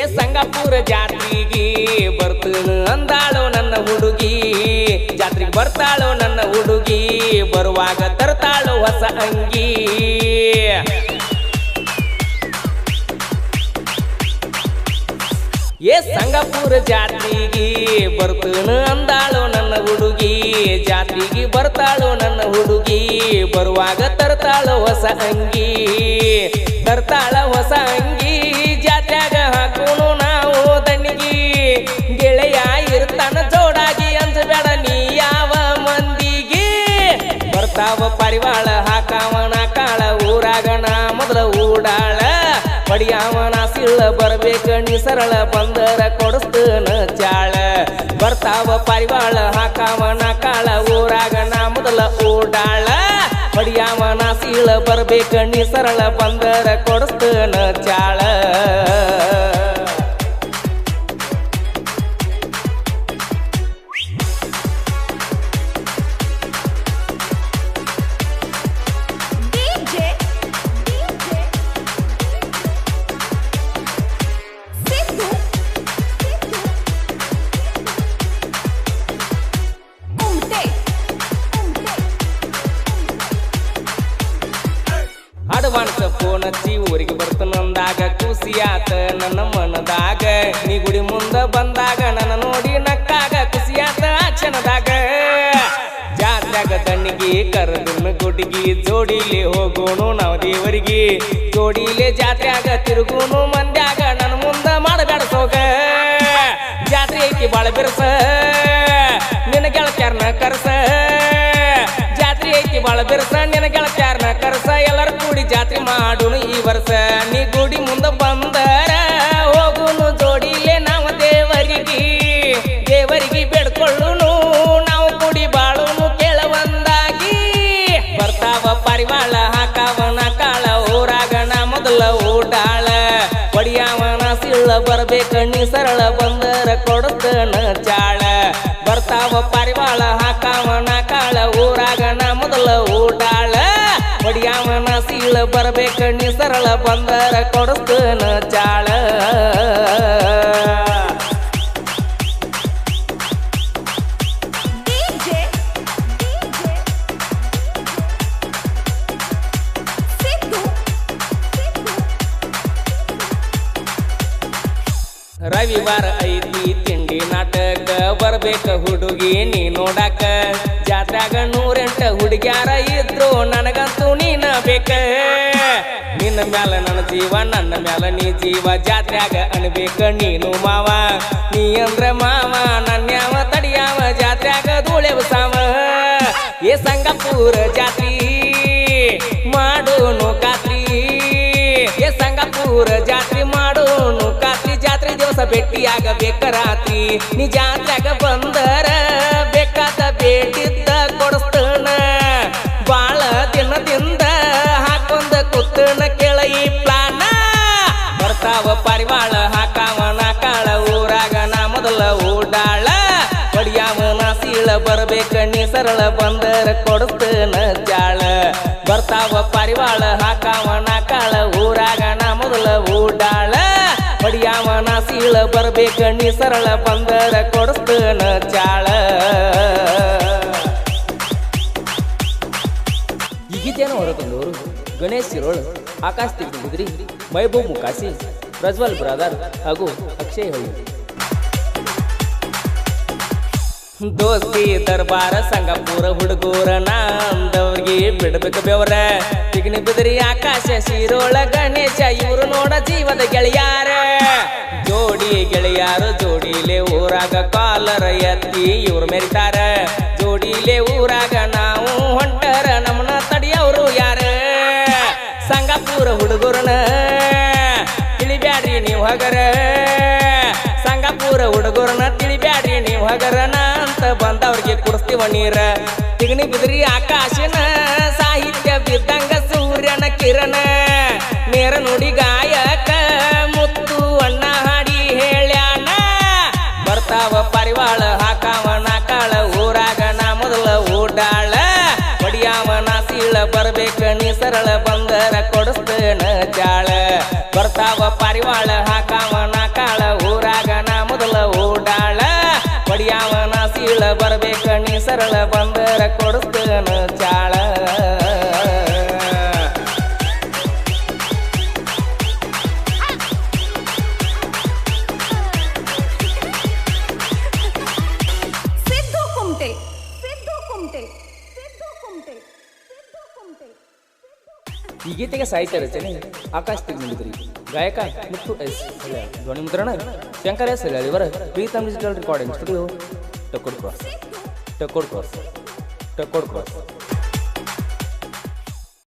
ಸಂಗಾಪುರ ಜಾತ್ರೆಗೆ ಬರ್ತೇನು ಅಂದಾಳೋ ನನ್ನ ಹುಡುಗಿ. ಜಾತ್ರೆಗೆ ಬರ್ತಾಳೋ ನನ್ನ ಹುಡುಗಿ, ಬರುವಾಗ ತರ್ತಾಳೋ ಹೊಸ ಅಂಗಿ. ಏ ಸಂಗಾಪುರ ಜಾತ್ರೆಗೆ ಬರ್ತೇನು ಅಂದಾಳೋ ನನ್ನ ಹುಡುಗಿ. ಜಾತ್ರೆಗೆ ಬರ್ತಾಳೋ ನನ್ನ ಹುಡುಗಿ, ಬರುವಾಗ ತರ್ತಾಳೋ ಹೊಸ ಅಂಗಿ. ತರ್ತಾಳ ಹೊಸ ಅಂಗಿ. ಇರ್ತಾನ ಜೋಡಾಗಿ ಅಂಜಬೇಡ, ನೀ ಯಾವ ಮಂದಿಗೆ? ಬರ್ತಾವ ಪರಿವಾಳ, ಹಾಕಾವನ ಕಾಳ, ಊರಾಗಣ ಮೊದಲ ಊಡಾಳ. ಪಡಿಯಾವನ ಸಿಳ್ಳ ಬರ್ಬೇಕ, ನೀ ಸರಳ ಬಂದರ ಕೊಡಿಸ್ತನ ಚಾಳ. ಬರ್ತಾವ ಪರಿವಾಳ, ಹಾಕಾವನ ಕಾಳ, ಊರಾಗಣ ಮೊದಲ ಊಡಾಳ. ಪಡಿಯಾವನ ಸೀಳ ಬರ್ಬೇಕ, ನೀ ಸರಳ ಬಂದರ ಕೊಡಿಸ್ತನ ಚಾಳ. ಬರ್ತ ಊರಿಗೆ ಬರ್ತನಂದಾಗ ಖುಷಿಯಾತ ನನ್ನ ಮನದಾಗ. ನೀ ಗುಡಿ ಮುಂದ ಬಂದಾಗ ನನ್ನ ನೋಡಿ ನಕ್ಕಾಗ ಖುಷಿಯಾತ ಕ್ಷಣದಾಗ. ಜಾತ್ಯಾಗ ತಣ್ಣಿಗೆ ಕರದನ್ನ ಗುಡಿಗಿ ಜೋಡಿಲಿ ಹೋಗೋನು ನಾವು ದೇವರಿಗೆ. ಜೋಡಿಲೆ ಜಾತ್ರೆಯಾಗ ತಿರುಗೋನು ಮಂದ್ಯಾಗ ನನ್ನ ಮುಂದ ಮಾಡಬೇಡ ಸೋಗ. ಜಾತ್ರೆ ಐತಿ ಬಾಳ ಬಿರ್ಸ, ನಿನ್ನ ಗೆಳತ್ಯಾರನ ಕರ್ಸ. ಜಾತ್ರೆ ಐತಿ ಬಾಳ ಬಿರ್ಸ, ನಿನ್ನ ಗೆಳತ್ಯಾರ್ನ ಮಾಡೋನು ಈ ವರ್ಷ. ನೀ ಗುಡಿ ಮುಂದ ಬಂದರ, ಹೋಗುನು ಜೋಡಿಲೆ ನಾವು ದೇವರಿಗೆ. ದೇವರಿಗೆ ಬೇಡ್ಕೊಳ್ಳುನು, ನಾವು ಗುಡಿ ಬಾಳುನು ಕೇಳವಂದಾಗಿ. ಬರ್ತಾವ ಪರಿವಾಳ, ಹಾಕಾವನ ಕಾಳ, ಊರಾಗಣ ಮೊದಲ ಊಟಾಳ. ಒಡಿಯಾವನ ಸಿಳ್ಳ ಬರ್ಬೇಕ ನೀ ಸರಳ ಬಂದರ ಕೊಡತನ ಚಾಳ. ಬರ್ತಾವ ಪರಿವಾಳ ಹಾಕಾವನ ಬರ್ಬೇಕ ನೀ ಸರಳ ಬಂದರ ಕೊಡತನ Chawl. DJ DJ Sidhu Sidhu ರವಿವಾರ ಐತಿ ತಿಂಡಿ ನಾಟಕ ಬರ್ಬೇಕ ಹುಡುಗಿ, ನೀ ನೋಡಾಕ. ಜಾತ್ರಾಗ ನೂರೆಂಟ ಹುಡುಗ್ಯಾರ ಇದ್ರು, ನನಗಂತೂ ನೀನ ಬೇಕ. ನಿನ್ನ ಮ್ಯಾಲ ನನ್ನ ಜೀವ, ನನ್ನ ಮ್ಯಾಲ ನೀ ಜೀವ. ಜಾತ್ರ್ಯಾಗ ಅನ್ಬೇಕ ನೀನು ಮಾವ. ನೀ ಅಂದ್ರ ಮಾವ, ನನ್ಯಾವ ತಡಿಯಾವ. ಜಾತ್ರ್ಯಾಗ ಧೂಳೆವ ಸಾವ. ಏ ಸಂಗಪೂರ ಜಾತ್ರಿ ಮಾಡೋನು ಕಾತ್ರಿ ಏ ಸಂಗಪೂರ ಜಾತ್ರೆ. ಭೇಟಿಯಾಗಬೇಕ ರಾತ್ರಿ ನೀ ಜಾತ್ರೆಗ ಬಂದರ ಬೇಕಾದ ಬೇಟಿದ್ದ ಕೊಡಸ್ತಣ ಬಾಳ ದಿನದಿಂದ ಹಾಕೊಂದ ಕುತ್ತನ ಕೆಳ ಈ ಪ್ಲಾನ. ಬರ್ತಾವ ಪರಿವಾಳ, ಹಾಕಾವನ ಕಾಳ, ಊರಾಗ ನಾ ಮೊದಲ ಊಡಾಳ ಬಡಿಯಾವನ ಸೀಳ ಬರ್ಬೇಕ, ನೀ ಸರಳ ಬಂದರ ಕೊಡಸ್ತಣ ಜಾಳ. ಬರ್ತಾವ ಪರಿವಾಳ ಹಾಕಾವನ ಸೀಳ ಬರ್ಬೇಕ ನೀ ಸರಳ ಬಂದರ ಕೊಡಸ್ತನ ಚಾಳ. ಈ ಗೀತೆಯನ್ನು ಹೊರತಂದವರು ಗಣೇಶ್ ಸಿರೋಳ್ ಆಕಾಶ್ ತಿಗುದ್ರಿ ಮೈಬೂಬ್ ಮುಕಾಸಿ ಪ್ರಜ್ವಲ್ ಬ್ರದರ್ ಹಾಗೂ ಅಕ್ಷಯ್ ಹೊಳಿ ದೋಸ್ತಿ ದರ್ಬಾರ ಸಂಗಪುರ ಹುಡುಗೂರ ನಂದವ್ರಿಗೆ ಬಿಡ್ಬೇಕು ಬೆವರ. ತಿಗ್ನಿ ಬಿದ್ರಿ ಆಕಾಶ ಶಿರೋಳ ಗಣೇಶ, ಇವರು ನೋಡ ಜೀವದ ಗೆಳೆಯಾರ. ಜೋಡಿ ಗೆಳೆಯಾರು ಜೋಡಿಲೆ ಊರಾಗ ಕಾಲರ ಎತ್ತಿ ಇವ್ರು ಮೆರಿತಾರ ಜೋಡಿಲೆ ಊರಾಗ ನಾವು ಹೊಂಟರ ನಮ್ಮನ್ನ ತಡಿಯವರು ಯಾರ? ಸಂಗಪುರ ಹುಡುಗರನ ತಿಳಿಬ್ಯಾಡ್ರಿ ನೀವು ಹಗರ. ಸಂಗಪುರ ಹುಡುಗರನ್ನ ತಿಳಿಬ್ಯಾಡ್ರಿ ನೀವು ಹಗರನ ಅಂತ ಬಂದವ್ರಿಗೆ ಕುಡಿಸ್ತೀವ ನೀರ. ತಿಗಣಿ ಬಿದ್ರಿ ಆಕಾಶನ, ಸಾಹಿತ್ಯ ಬಿದ್ದಂಗ ಸೂರ್ಯನ ಕಿರಣ. ನೀ ಸರಳ ಬಂದರ ಕೊಡಿಸ್ತೇನ ಜಾಳ ಬರ್ತಾವ ಪಾರಿವಾಳ, ಹಾಕಾವನ ಕಾಳ, ಊರಾಗನ ಮೊದಲ ಓಡಾಳ. ಪಡಿಯಾವನ ಸೀಳ ಬರ್ಬೇಕ, ನೀ ಸರಳ ಬಂದರ ಕೊಡಿಸ್ತೇನ ಜಾ ಗೀತೆಗೆ ಸಾಹಿತ್ಯ ರಚನೆ ಆಕಾಶ್ ತೆಗೆದಿದ್ರಿ ಗಾಯಕ ಮುತ್ತು ಎಸ್. ಧ್ವನಿ ಮುದ್ರಣ ಶಂಕರ್ ಎಸ್ ಹಳ್ಯಾಳ್ ಇವರ Pritam digital recording studio Takod cross Takod cross Takod cross